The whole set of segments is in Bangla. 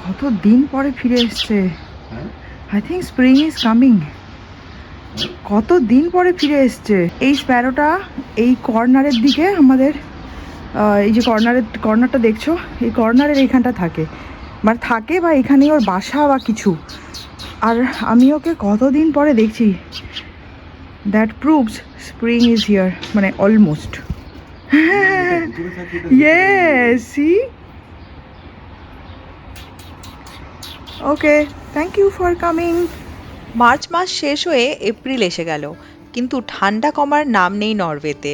কত দিন পরে ফিরে এসছে? I think spring is coming কত দিন পরে ফিরে এসছে? এই স্প্যারোটা এই কর্নারের দিকে আমাদের এই যে কর্নারের কর্নারটা দেখছ? এই কর্নারের এইখানটা থাকে। মানে থাকে বা এখানে ওর বাসা বা কিছু। আর আমি ওকে কতদিন পরে দেখছি? That proves spring is here মানে almost Yes, see? Okay, thank you for coming. March মাস শেষ হয়ে এপ্রিল এসে গেল কিন্তু ঠান্ডা কমার নাম নেই নরওয়েতে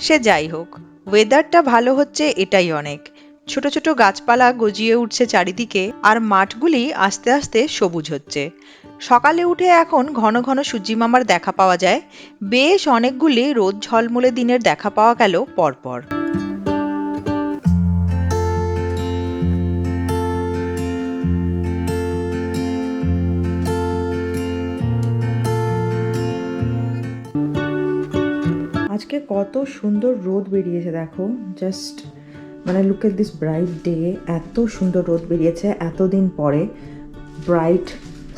সে যাই হোক ওয়েদারটা ভালো হচ্ছে এটাই অনেক ছোট ছোট গাছপালা গজিয়ে উঠছে চারিদিকে আর মাঠগুলি আস্তে আস্তে সবুজ হচ্ছে সকালে উঠে এখন ঘন ঘন সূর্যি মামার দেখা পাওয়া যায়। বেশ অনেকগুলি রোদ ঝলমলে দিনের দেখা পাওয়া গেল পরপর। আজকে কত সুন্দর রোদ বেরিয়েছে দেখো। জাস্ট মানে look at this bright day এত সুন্দর রোদ বেরিয়েছে এতদিন পরে। ব্রাইট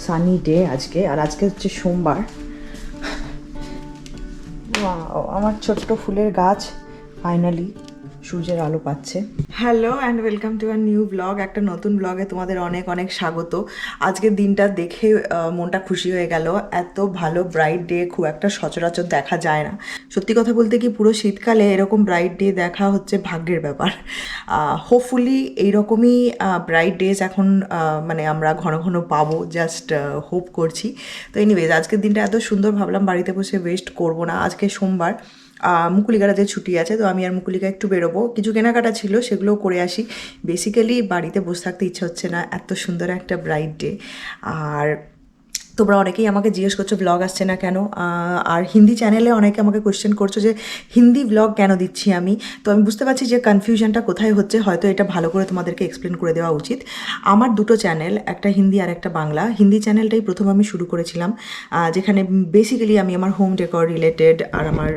সানি ডে আজকে আর আজকে হচ্ছে সোমবার। আমার ছোট্ট ফুলের গাছ ফাইনালি সূর্যের আলো পাচ্ছে। Hello and welcome to our new blog একটা নতুন ব্লগে তোমাদের অনেক অনেক স্বাগত। আজকের দিনটা দেখে মনটা খুশি হয়ে গেল। এত ভালো ব্রাইট ডে খুব একটা সচরাচর দেখা যায় না। সত্যি কথা বলতে কি, পুরো শীতকালে এরকম ব্রাইট ডে দেখা হচ্ছে ভাগ্যের ব্যাপার। হোপফুলি এইরকমই ব্রাইট ডেজ এখন মানে আমরা ঘন ঘন পাবো। জাস্ট হোপ করছি। তো এনিওয়েজ আজকের দিনটা এত সুন্দর ভাবলাম বাড়িতে বসে ওয়েস্ট করব না। আজকে সোমবার। যে ছুটি আছে, তো আমি আর মুকুলিকা একটু বেরোবো। কিছু কেনাকাটা ছিল, সেগুলোও করে আসি। বেসিক্যালি বাড়িতে বসে থাকতে ইচ্ছে হচ্ছে না, এত সুন্দর একটা ব্রাইট ডে আর তোমরা অনেকেই আমাকে জিজ্ঞেস করছ ব্লগ আসছে না কেন? আর হিন্দি চ্যানেলে অনেকে আমাকে কোয়েশ্চেন করছ যে, হিন্দি ব্লগ কেন দিচ্ছি আমি? তো আমি বুঝতে পারছি যে কনফিউশনটা কোথায় হচ্ছে, হয়তো এটা ভালো করে তোমাদেরকে এক্সপ্লেন করে দেওয়া উচিত। আমার দুটো চ্যানেল একটা হিন্দি আর একটা বাংলা। হিন্দি চ্যানেলটাই প্রথম আমি শুরু করেছিলাম যেখানে বেসিক্যালি আমি আমার হোম ডেকর রিলেটেড আর আমার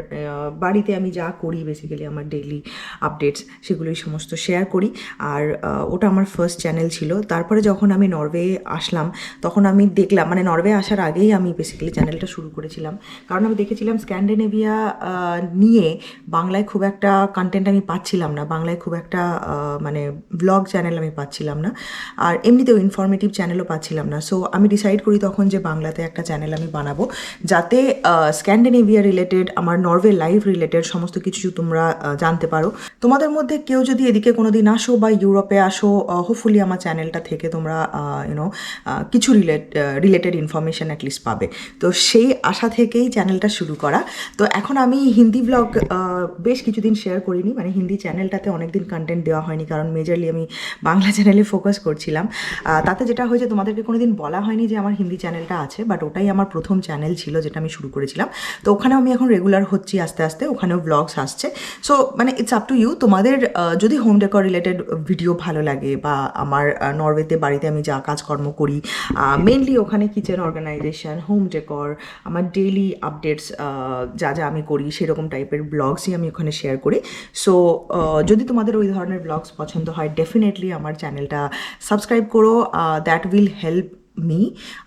বাড়িতে আমি যা করি বেসিক্যালি আমার ডেইলি আপডেটস সেগুলোই সমস্ত শেয়ার করি। আর ওটা আমার ফার্স্ট চ্যানেল ছিল। তারপরে যখন আমি নরওয়ে আসলাম, তখন আমি দেখলাম মানে নরওয়ে আসার আগেই আমি বেসিক্যালি চ্যানেলটা শুরু করেছিলাম। কারণ আমি দেখেছিলাম স্ক্যান্ডিনেভিয়া নিয়ে বাংলায় খুব একটা কন্টেন্ট আমি পাচ্ছিলাম না। বাংলায় খুব একটা মানে ব্লগ চ্যানেল আমি পাচ্ছিলাম না। আর এমনিতেও ইনফরমেটিভ চ্যানেলও পাচ্ছিলাম না। সো আমি ডিসাইড করি তখন যে বাংলাতে একটা চ্যানেল আমি বানাবো। যাতে স্ক্যান্ডিনেভিয়া রিলেটেড আমার নরওয়ে লাইফ রিলেটেড সমস্ত কিছু তোমরা জানতে পারো। তোমাদের মধ্যে কেউ যদি এদিকে কোনো দিন আসো বা ইউরোপে আসো হোপফুলি আমার চ্যানেলটা থেকে তোমরা ইউনো কিছু রিলেট রিলেটেড ইনফরমেশন অ্যাটলিস্ট পাবে। তো সেই আশা থেকেই চ্যানেলটা শুরু করা। তো এখন আমি হিন্দি ব্লগ বেশ কিছুদিন শেয়ার করিনি। মানে হিন্দি চ্যানেলটাতে অনেকদিন কন্টেন্ট দেওয়া হয়নি। কারণ মেজারলি আমি বাংলা চ্যানেলে ফোকাস করছিলাম। তাতে যেটা হয়েছে, তোমাদেরকে কোনোদিন বলা হয়নি যে আমার হিন্দি চ্যানেলটা আছে বাট ওটাই আমার প্রথম চ্যানেল ছিল যেটা আমি শুরু করেছিলাম। তো ওখানেও আমি এখন রেগুলার হচ্ছি আস্তে আস্তে। ওখানেও ব্লগস আসছে। সো মানে ইটস আপ টু ইউ তোমাদের যদি হোম ডেকর রিলেটেড ভিডিও ভালো লাগে বা আমার নরওয়েতে বাড়িতে আমি যা কাজকর্ম করি মেনলি ওখানে কিচেন অর্গানাইজেশন হোম ডেকর আমার ডেইলি আপডেটস যা যা আমি করি সেরকম টাইপের ব্লগসই আমি ওখানে শেয়ার করি। সো যদি তোমাদের ওই ধরনের ব্লগস পছন্দ হয় ডেফিনেটলি আমার চ্যানেলটা সাবস্ক্রাইব করো দ্যাট উইল হেল্প মি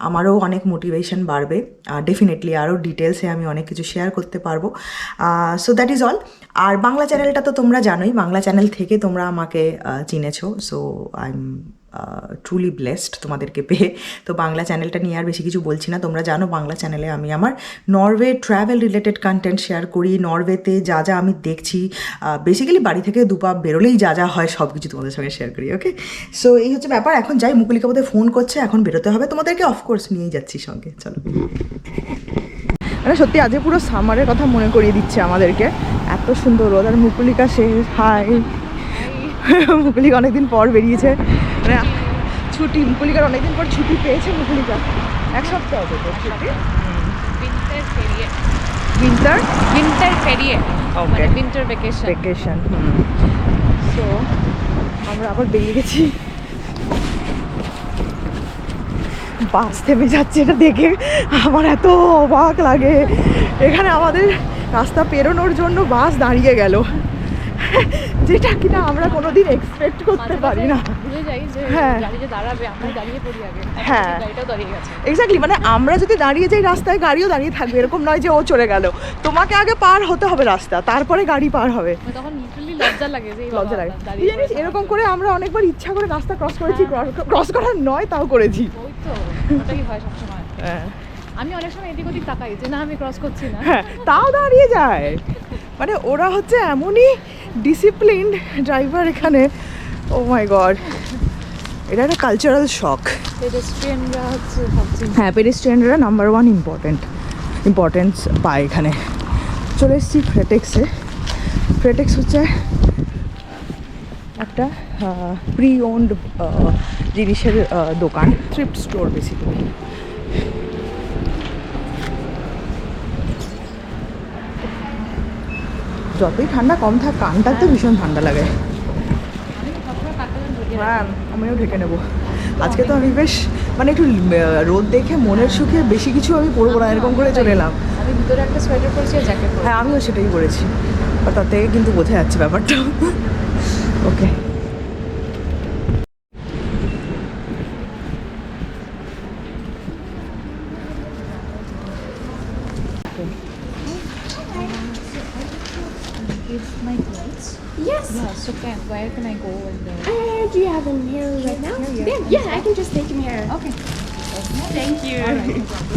আমারও অনেক মোটিভেশন বাড়বে ডেফিনেটলি আরও ডিটেলসে আমি অনেক কিছু শেয়ার করতে পারব। সো দ্যাট ইজ অল আর বাংলা চ্যানেলটা তো তোমরা জানোই, বাংলা চ্যানেল থেকে তোমরা আমাকে চিনেছো। So I am truly blessed তোমাদেরকে পেয়ে। তো বাংলা চ্যানেলটা নিয়ে আর বেশি কিছু বলছি না। তোমরা জানো বাংলা চ্যানেলে আমি আমার Norway travel related content share করি। নরওয়েতে যা যা আমি দেখছি বেসিক্যালি বাড়ি থেকে দুপা বেরোলেই যা যা হয় সব কিছু তোমাদের সঙ্গে শেয়ার করি ওকে সো এই হচ্ছে ব্যাপার। এখন যাই মুকুলিকা বোধহয় ফোন করছে, এখন বেরোতে হবে। তোমাদেরকে অফকোর্স নিয়েই যাচ্ছি সঙ্গে, চলো। মানে সত্যি আজকে পুরো সামারের কথা মনে করিয়ে দিচ্ছে আমাদেরকে। এত সুন্দর রোদ আর মুকুলিকা, সে হাই মুকুলিকা অনেকদিন পর বেরিয়েছে। মানে ছুটি মুকুলিকার অনেকদিন পর ছুটি পেয়েছে মুকুলিকা এক সপ্তাহ হবে তো ছুটি. Winter ferie. Okay. মানে winter vacation. ভেকেশন সো আমরা আবার বেরিয়ে গেছি বাস থেমে যাচ্ছে এটা দেখে আমার এত অবাক লাগে এখানে আমাদের রাস্তা পেরোনোর জন্য বাস দাঁড়িয়ে গেল যেটা কিনা আমরা কোনোদিন এক্সপেক্ট করতে পারি না। ভুলে যাই যে হ্যাঁ। গাড়ি যে দাঁড়াবে আমরা দাঁড়িয়ে পড়ি আগে। হ্যাঁ। গাড়িটাও দাঁড়িয়ে গেছে। এক্স্যাক্টলি মানে আমরা যদি দাঁড়িয়ে যাই রাস্তায় গাড়িও দাঁড়িয়ে থাকবে। এরকম নয় যে ও চলে গেল। তোমাকে আগে পার হতে হবে রাস্তা তারপরে গাড়ি পার হবে। মানে তখন লজ্জা লাগে যে লজ্জা লাগে। জানিস এরকম করে আমরা অনেকবার ইচ্ছা করে রাস্তা ক্রস করেছি ক্রস করার নয় তাও করেছি। ওই তো ওটাই হয় সবসময়। হ্যাঁ। আমি অনেক সময় এদিক ওদিক তাকাই যে না আমি ক্রস করছি না। হ্যাঁ তাও দাঁড়িয়ে যায়। মানে ওরা হচ্ছে এমনই ডিসিপ্লিনড ড্রাইভার এখানে। ও মাই গড এটা একটা কালচারাল শখ পেডেস্ট্রিয়ানরা হচ্ছে হ্যাঁ পেডিস্ট্রিয়ানরা নাম্বার ওয়ান ইম্পর্টেন্ট ইম্পর্টেন্স পায় এখানে। চলে এসেছি ফ্রেটেক্সে ফ্রেটেক্স হচ্ছে একটা প্রি ওন্ড জিনিসের দোকান। থ্রিফট স্টোর বেসিক্যালি যতই ঠান্ডা কম থাক কানটাতে ভীষণ ঠান্ডা লাগে। হ্যাঁ আমিও ঢেকে নেব। আজকে তো আমি বেশ মানে একটু রোদ দেখে মনের সুখে বেশি কিছু আমি পরবো না এরকম করে চলে এলাম। আমি ভিতরে একটা সোয়েটার পরেছি আর জ্যাকেট হ্যাঁ আমিও সেটাই পরেছি। আর তার থেকে কিন্তু বোঝা যাচ্ছে ব্যাপারটা। ওকে where can I go and uh, do you have them here right now? Here, Yeah, yeah. I can just take them here. Okay. Thank you.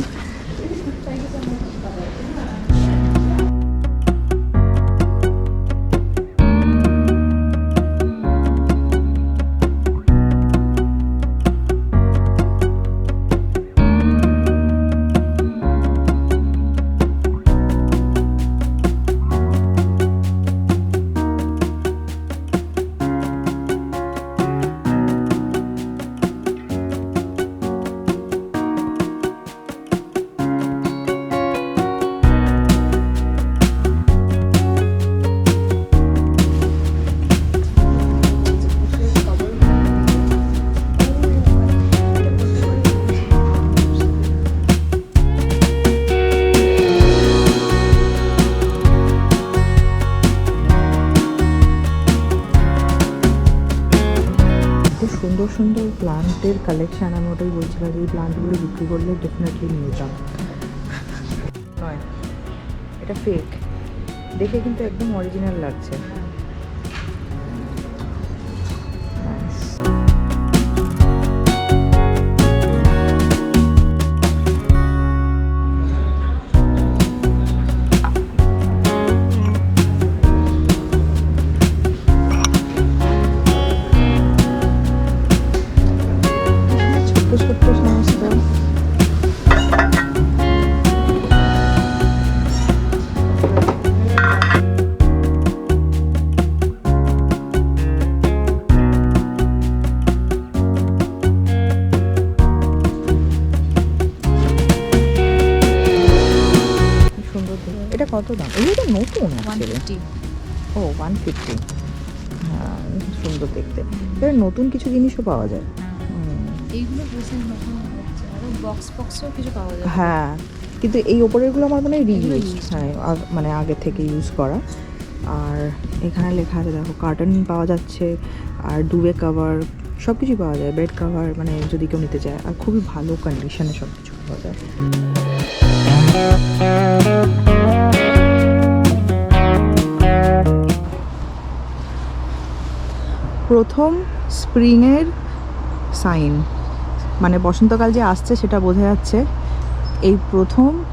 সুন্দর সুন্দর প্লান্টের কালেকশান আমি ওটাই বলছিলাম যে এই প্লান্টগুলো বিক্রি করলে ডেফিনেটলি নিয়ে যেতাম নয়, এটা ফেক দেখে কিন্তু একদম অরিজিনাল লাগছে। কত দাম? এগুলো তো নতুন actually। ও ওয়ান ফিফটি হ্যাঁ সুন্দর দেখতে। এবার নতুন কিছু জিনিসও পাওয়া যায়। এইগুলো নতুন বক্স বক্সও কিছু পাওয়া যায়। হ্যাঁ কিন্তু এই ওপরেরগুলো আমার মনে হয় এগুলো হ্যাঁ মানে আগে থেকে ইউজ করা। আর এখানে লেখা আছে দেখো কার্টন পাওয়া যাচ্ছে আর ডুবে কাভার সব কিছুই পাওয়া যায়। বেড কাভার মানে যদি কেউ নিতে চায়। আর খুবই ভালো কন্ডিশনে সব কিছু পাওয়া যায়। প্রথম স্প্রিংয়ের সাইন। মানে বসন্তকাল যে আসছে সেটা বোঝা যাচ্ছে এই প্রথম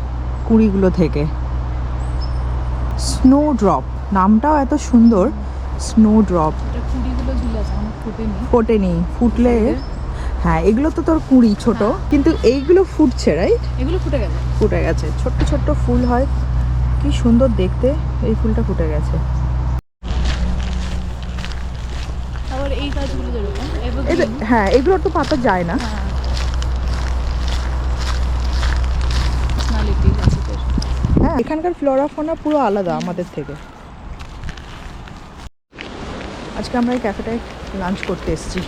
কুড়িগুলো থেকে। স্নো ড্রপ নামটাও এত সুন্দর স্নো ড্রপ আমার ফুটেনি। ফোটেনি ফুটলে হ্যাঁ এগুলো তো তোর কুড়ি ছোট কিন্তু এইগুলো ফুটছে রাইট এগুলো ফুটে গেছে। ফুটে গেছে ছোট্ট ছোট্ট ফুল হয়। কি সুন্দর দেখতে এই ফুলটা ফুটে গেছে আবার এই গাছগুলো যেরকম এবার এই যে- হ্যাঁ এগুলোর তো পাতা যায় না। হ্যাঁ এখানকার ফ্লোরা ফোনা পুরো আলাদা আমাদের থেকে। আজকে আমরা এই ক্যাফেটায় লাঞ্চ করতে এসেছি।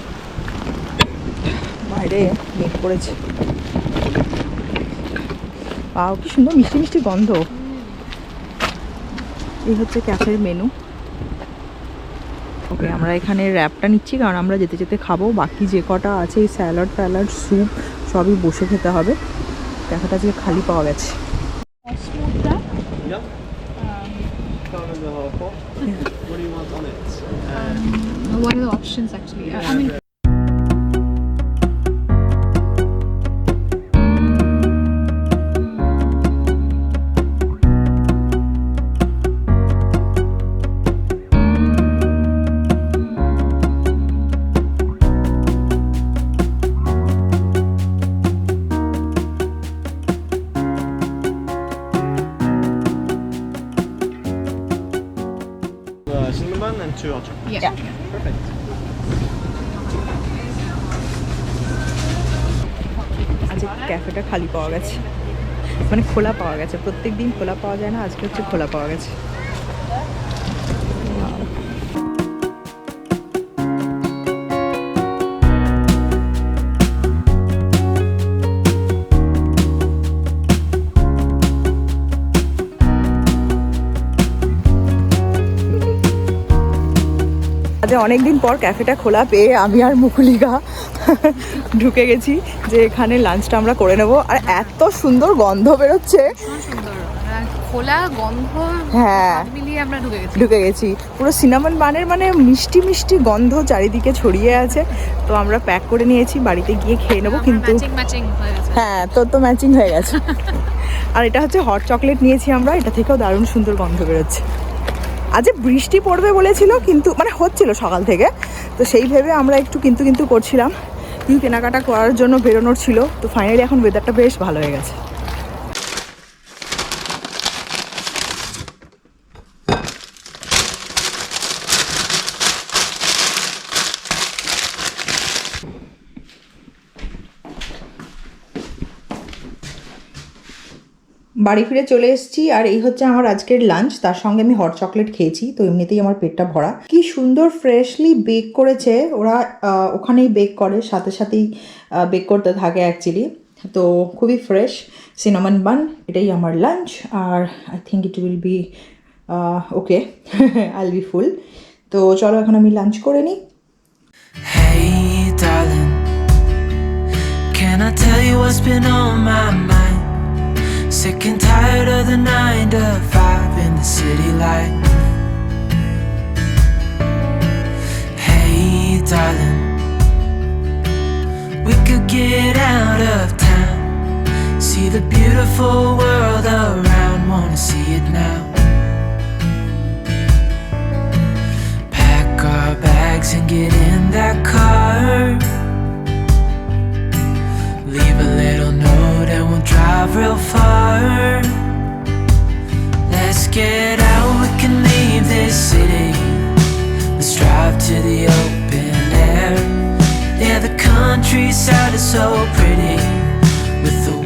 বাইরে মেঘ পড়েছে পাও কি সুন্দর মিষ্টি মিষ্টি গন্ধ। এই হচ্ছে ক্যাফের মেনু ওকে আমরা এখানে র্যাপটা নিচ্ছি কারণ আমরা যেতে যেতে খাব বাকি যে কটা আছে এই স্যালাড ট্যালাড স্যুপ সবই বসে খেতে হবে দেখাটা আজকে খালি পাওয়া গেছে whole. What are the options actually? I mean, খালি পাওয়া গেছে। মানে খোলা পাওয়া গেছে। প্রত্যেক দিন খোলা পাওয়া যায় না, আজকে হচ্ছে খোলা পাওয়া গেছে। আজ অনেকদিন পর ক্যাফেটা খোলা পেয়ে আমি আর মুকুলিকা ঢুকে গেছি যে এখানে লাঞ্চটা আমরা করে নেব। আর এত সুন্দর গন্ধ বেরোচ্ছে। খোলা গন্ধ হ্যাঁ। মিলিয়ে আমরা ঢুকে গেছি। ঢুকে গেছি। পুরো সিনামন বানের মানে মিষ্টি মিষ্টি গন্ধ চারিদিকে ছড়িয়ে আছে। তো আমরা প্যাক করে নিয়েছি বাড়িতে গিয়ে খেয়ে নেব কিন্তু হয়ে গেছে। হ্যাঁ তোর তো ম্যাচিং হয়ে গেছে। আর এটা হচ্ছে হট চকলেট নিয়েছি আমরা এটা থেকেও দারুণ সুন্দর গন্ধ বেরোচ্ছে। আজ বৃষ্টি পড়বে বলেছিল, কিন্তু মানে হচ্ছিল সকাল থেকে। তো সেই ভেবে আমরা একটু কিন্তু কিন্তু করছিলাম। কেনাকাটা করার জন্য বেরোনোর ছিল। তো ফাইনালি এখন ওয়েদারটা বেশ ভালো হয়ে গেছে। বাড়ি ফিরে চলে এসেছি আর এই হচ্ছে আমার আজকের লাঞ্চ তার সঙ্গে আমি হট চকলেট খেয়েছি, তো এমনিতেই আমার পেটটা ভরা। কি সুন্দর ফ্রেশলি বেক করেছে। ওরা ওখানেই বেক করে, সাথে সাথেই বেক করতে থাকে অ্যাকচুয়ালি তো খুবই ফ্রেশ সিনামন বান এটাই আমার lunch R I think it will be okay I be full তো চলো এখন আমি লাঞ্চ করে নিই can I tell you what's been on my mind? Sick and tired of the nine to five in the city life. Hey, darling, we could get out of town, see the beautiful world around, wanna see it now. Pack our bags and get in that car. Leave a little note and we'll drive real far. Let's get out, we can leave this city. Let's drive to the open air. Yeah, the countryside is so pretty with the